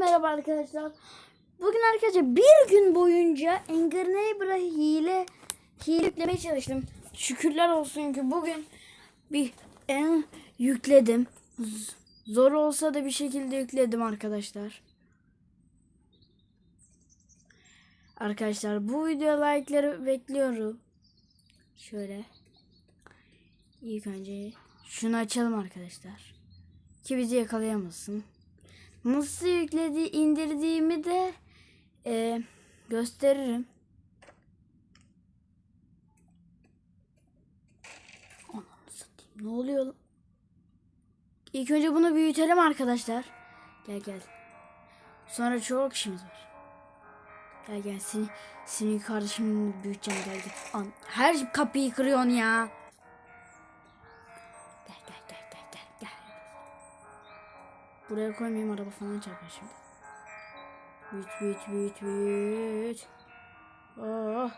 merhaba arkadaşlar. Bugün arkadaşlar bir gün boyunca Anger Neighbor'a hile hile yüklemeye çalıştım. Şükürler olsun ki bugün bir en yükledim. Zor olsa da bir şekilde yükledim arkadaşlar. Arkadaşlar bu video like'ları bekliyorum. Şöyle. İlk önce şunu açalım arkadaşlar. Ki bizi yakalayamasın. Nasıl yükledi indirdiğimi de e, gösteririm. Ananı satayım. Ne oluyor? İlk önce bunu büyütelim arkadaşlar. Gel gel. Sonra çok işimiz var. Gel gel seni seni kardeşim büyüteceğim gel gel. An, her kapıyı kırıyorsun ya. Buraya koymayayım araba falan çarpar şimdi. Büyüt büyüt büyüt büyüt. Oh.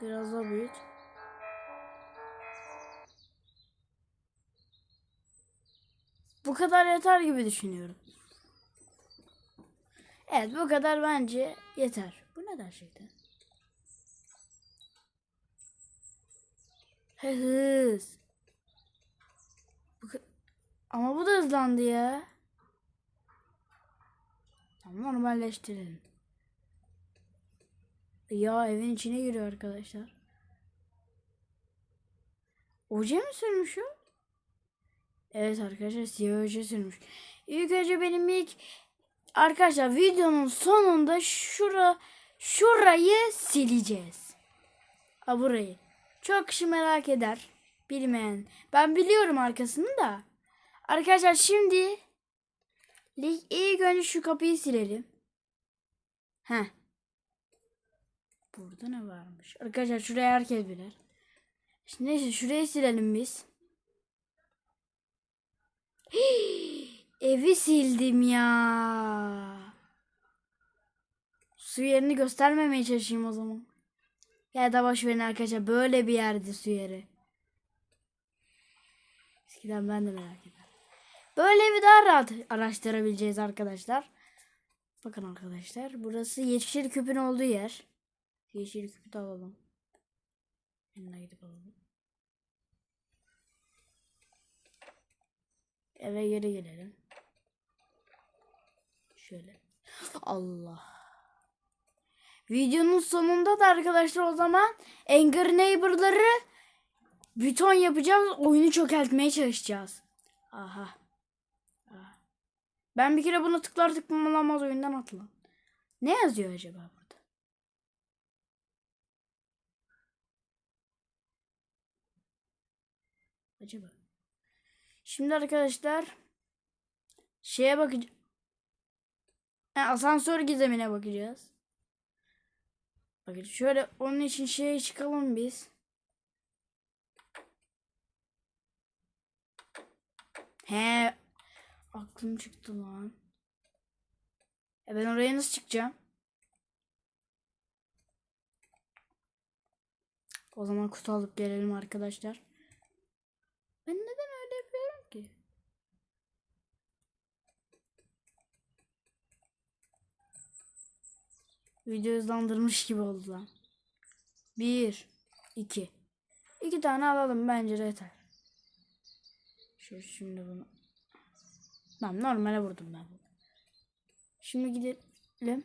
Biraz daha büyüt. Bu kadar yeter gibi düşünüyorum. Evet bu kadar bence yeter. Bu ne gerçekten? He hız. Ama bu da hızlandı ya. Tamam normalleştirelim. Ya evin içine giriyor arkadaşlar. Oje mi sürmüş o? Evet arkadaşlar siyah oje sürmüş. İlk önce benim ilk arkadaşlar videonun sonunda şura şurayı sileceğiz. Ha burayı. Çok kişi merak eder. Bilmeyen. Ben biliyorum arkasını da. Arkadaşlar şimdi ilk önce şu kapıyı silelim. Heh. Burada ne varmış? Arkadaşlar şuraya herkes bilir. Şimdi neyse şurayı silelim biz. Hii, evi sildim ya. Su yerini göstermemeye çalışayım o zaman. Ya da boş verin arkadaşlar. Böyle bir yerdi su yeri. Eskiden ben de merak ederim. Böyle evi daha rahat araştırabileceğiz arkadaşlar. Bakın arkadaşlar. Burası yeşil küpün olduğu yer. Yeşil küpü de alalım. Yanına gidip alalım. Eve geri gelelim. Şöyle. Allah. Videonun sonunda da arkadaşlar o zaman Anger Neighbor'ları buton yapacağız. Oyunu çökeltmeye çalışacağız. Aha. Ben bir kere buna tıklar tıklamaz oyundan atla. Ne yazıyor acaba burada? Acaba? Şimdi arkadaşlar şeye bakacağız. asansör gizemine bakacağız. Bakın şöyle onun için şeye çıkalım biz. He aklım çıktı lan. E ben oraya nasıl çıkacağım? O zaman kutu alıp gelelim arkadaşlar. Ben neden öyle yapıyorum ki? Video hızlandırmış gibi oldu lan. Bir, iki. İki tane alalım bence yeter. Şu şimdi bunu. Tamam normale vurdum ben bunu. Şimdi gidelim.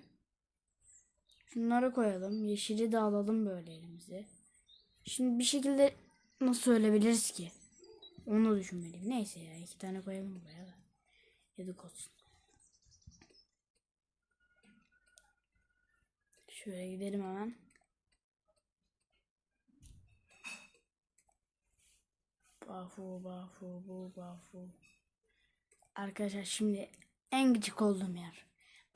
Şunları koyalım. Yeşili de alalım böyle elimize. Şimdi bir şekilde nasıl ölebiliriz ki? Onu düşünmeliyim. Neyse ya iki tane koyalım buraya da. Yedik olsun. Şöyle gidelim hemen. Bafu bafu bu bafu. Arkadaşlar şimdi en gıcık olduğum yer.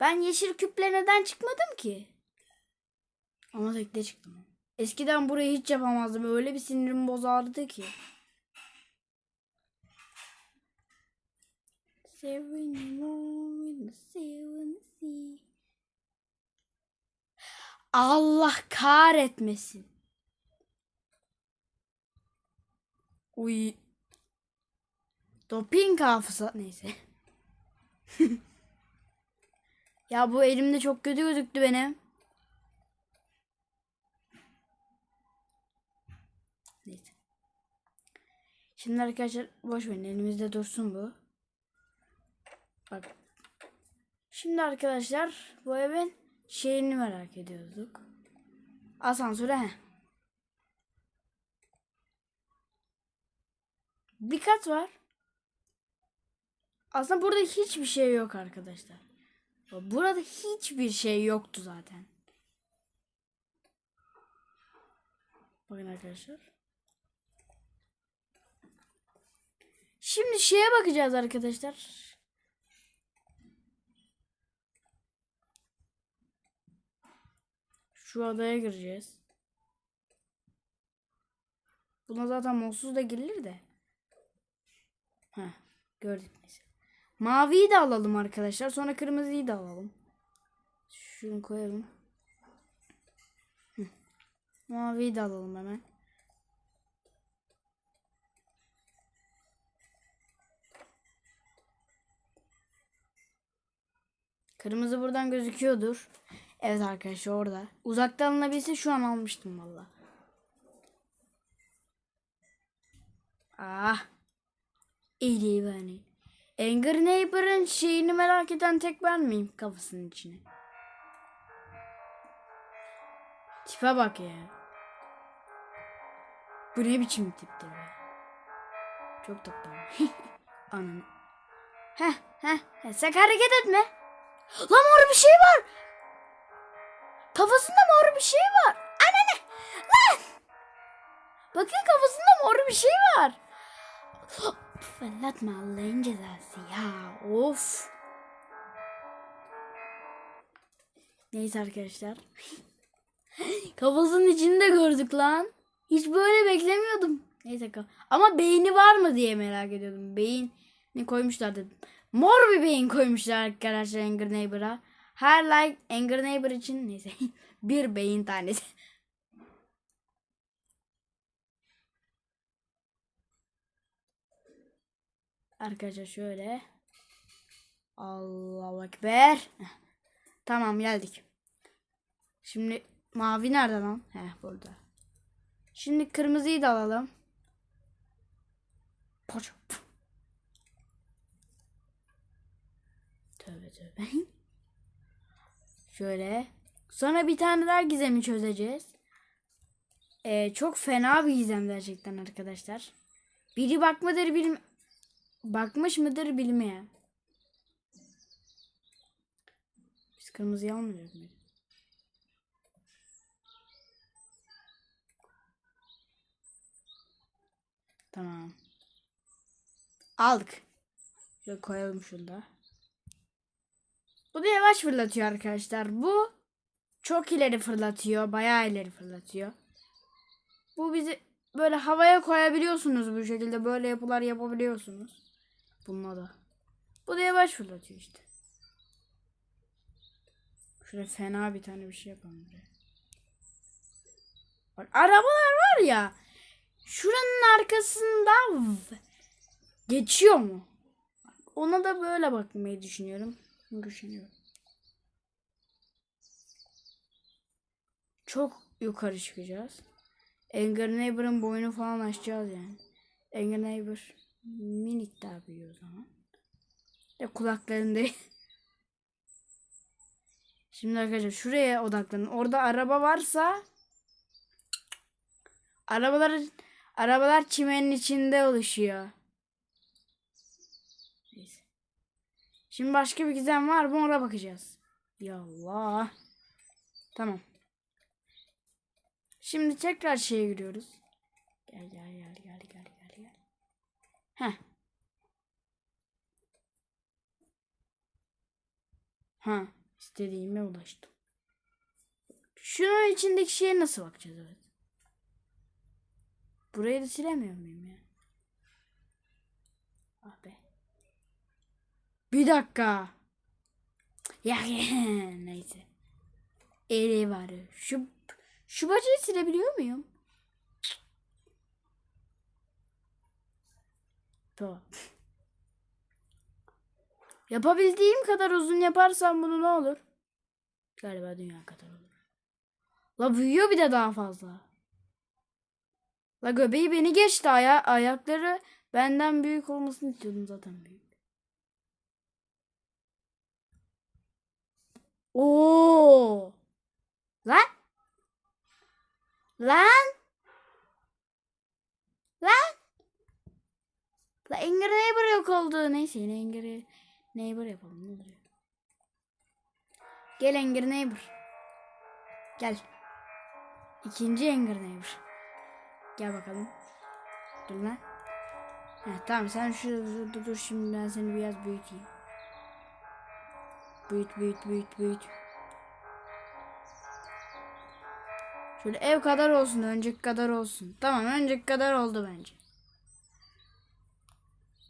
Ben yeşil küple neden çıkmadım ki? Ama tekte çıktım. Eskiden burayı hiç yapamazdım. Öyle bir sinirim bozardı ki. Seven more in the. Allah kahretmesin. Uy. Doping hafıza neyse. ya bu elimde çok kötü gözüktü benim. Neyse. Şimdi arkadaşlar boş verin elimizde dursun bu. Bak. Şimdi arkadaşlar bu evin şeyini merak ediyorduk. Asansöre he. Bir kat var. Aslında burada hiçbir şey yok arkadaşlar. Burada hiçbir şey yoktu zaten. Bakın arkadaşlar. Şimdi şeye bakacağız arkadaşlar. Şu adaya gireceğiz. Buna zaten mutsuz da girilir de. Heh, gördük mesela. Maviyi de alalım arkadaşlar. Sonra kırmızıyı da alalım. Şunu koyalım. Maviyi de alalım hemen. Kırmızı buradan gözüküyordur. Evet arkadaşlar orada. Uzaktan alınabilse şu an almıştım valla. Ah. İyi beni. Anger Neighbor'ın şeyini merak eden tek ben miyim kafasının içine? Tipe bak ya. Bu ne biçim tipti be. Çok tatlı. Ananı. Heh heh. Sen hareket etme. Lan mor bir şey var. Kafasında mor bir şey var. Anne Lan. Bakın kafasında mor bir şey var. Fırlatma Allah'ın cezası ya. Of. Neyse arkadaşlar. Kafasının içinde gördük lan. Hiç böyle beklemiyordum. Neyse ama beyni var mı diye merak ediyordum. Beyin ne koymuşlar dedim. Mor bir beyin koymuşlar arkadaşlar Anger Neighbor'a. Her like Anger Neighbor için neyse bir beyin tanesi. Arkadaşlar şöyle. Allahu Ekber. Tamam geldik. Şimdi mavi nerede lan? Heh burada. Şimdi kırmızıyı da alalım. Poç. Tövbe tövbe. Şöyle. Sonra bir tane daha gizemi çözeceğiz. Ee, çok fena bir gizem gerçekten arkadaşlar. Biri bakmadır bilme... Bakmış mıdır bilmeyen. Biz kırmızıyı almayacak mıyız? Tamam. Aldık. Şöyle koyalım şurada. Bu da yavaş fırlatıyor arkadaşlar. Bu çok ileri fırlatıyor. Bayağı ileri fırlatıyor. Bu bizi böyle havaya koyabiliyorsunuz bu şekilde. Böyle yapılar yapabiliyorsunuz. Bununla da. Bu da yavaş fırlatıyor işte. Şöyle fena bir tane bir şey yapalım buraya. Bak arabalar var ya. Şuranın arkasında geçiyor mu? Ona da böyle bakmayı düşünüyorum. Düşünüyorum. Çok yukarı çıkacağız. Anger Neighbor'ın boyunu falan aşacağız yani. Anger Neighbor minik daha büyüyor o zaman. Ya kulaklarında. Şimdi arkadaşlar şuraya odaklanın. Orada araba varsa arabalar arabalar çimenin içinde oluşuyor. Neyse. Şimdi başka bir gizem var mı ona bakacağız. Ya Allah. Tamam. Şimdi tekrar şeye giriyoruz. Gel gel gel gel gel gel gel. Heh. Ha, istediğime ulaştım. Şunun içindeki şeye nasıl bakacağız evet. Burayı da silemiyor muyum ya? Ah be. Bir dakika. Ya neyse. Eli var. Şu şu bacayı silebiliyor muyum? Tamam. Yapabildiğim kadar uzun yaparsam bunu ne olur? Galiba dünya kadar olur. La büyüyor bir de daha fazla. La göbeği beni geçti. Aya ayakları benden büyük olmasını istiyordum zaten büyük. Oo! Lan! Lan! Lan! La Anger Neighbor yok oldu. Neyse yine Anger Neighbor yapalım. Gel Anger Neighbor. Gel. İkinci Anger Neighbor. Gel bakalım. Dur lan. Heh, tamam sen şurada dur, dur şimdi ben seni biraz büyüteyim. Büyüt büyüt büyüt büyüt. Şöyle ev kadar olsun önceki kadar olsun. Tamam önceki kadar oldu bence.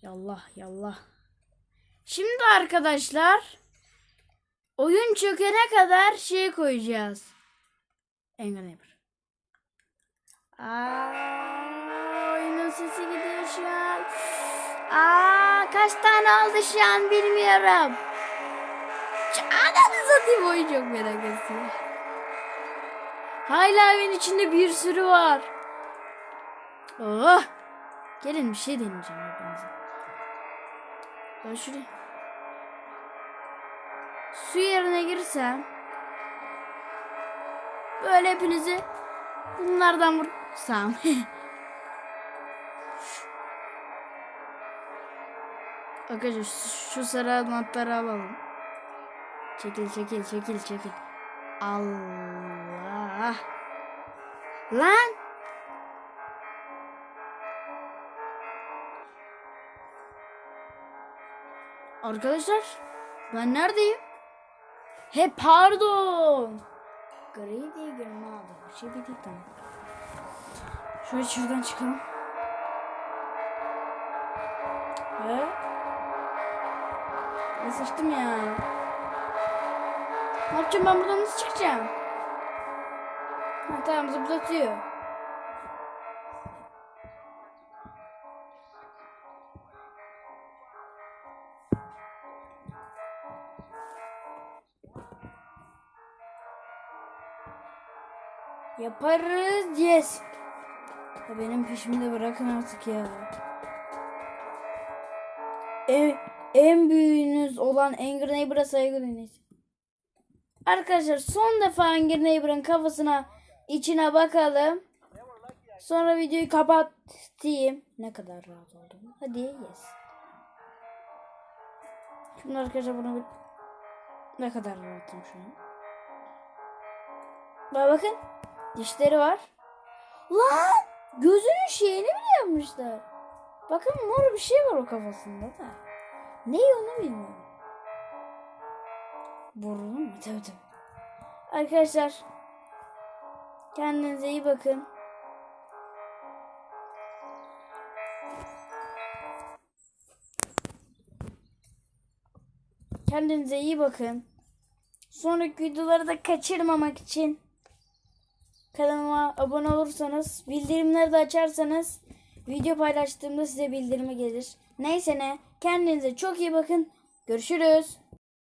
Yallah yallah. Şimdi arkadaşlar oyun çökene kadar şey koyacağız. Anger Neighbor. Aa, oyunun sesi gidiyor şu an. Aa, kaç tane aldı şu an bilmiyorum. Ananı satayım oyun çok merak ediyorum. Hala evin içinde bir sürü var. Oh. Gelin bir şey deneyeceğim hepinize. Ben şuraya. Su yerine girsem. Böyle hepinizi bunlardan vursam. Arkadaşlar şu, şu sarı anahtarı alalım. Çekil çekil çekil çekil. Allah. Lan. Arkadaşlar ben neredeyim? He pardon. Gri diye girme aldım. Bir şey değil tamam. Şöyle şuradan çıkalım. He? Ne sıçtım ya. Ne yapacağım ben buradan nasıl çıkacağım? Ha, tamam zıplatıyor. Yaparız yes. Ya benim peşimi de bırakın artık ya. En, en büyüğünüz olan Angry Neighbor'a saygı duyun. Arkadaşlar son defa Angry Neighbor'ın kafasına içine bakalım. Sonra videoyu kapatayım. Ne kadar rahat oldum. Hadi yes. Şimdi arkadaşlar bunu bir... Ne kadar rahatım şu an. Bak bakın. Dişleri var. Lan! Gözünün şeyini bile yapmışlar. Bakın mor bir şey var o kafasında da. Ne onu bilmiyorum. Burnu mu? Tabii tabii. Arkadaşlar. Kendinize iyi bakın. Kendinize iyi bakın. Sonraki videoları da kaçırmamak için kanalıma abone olursanız, bildirimleri de açarsanız video paylaştığımda size bildirimi gelir. Neyse ne, kendinize çok iyi bakın. Görüşürüz.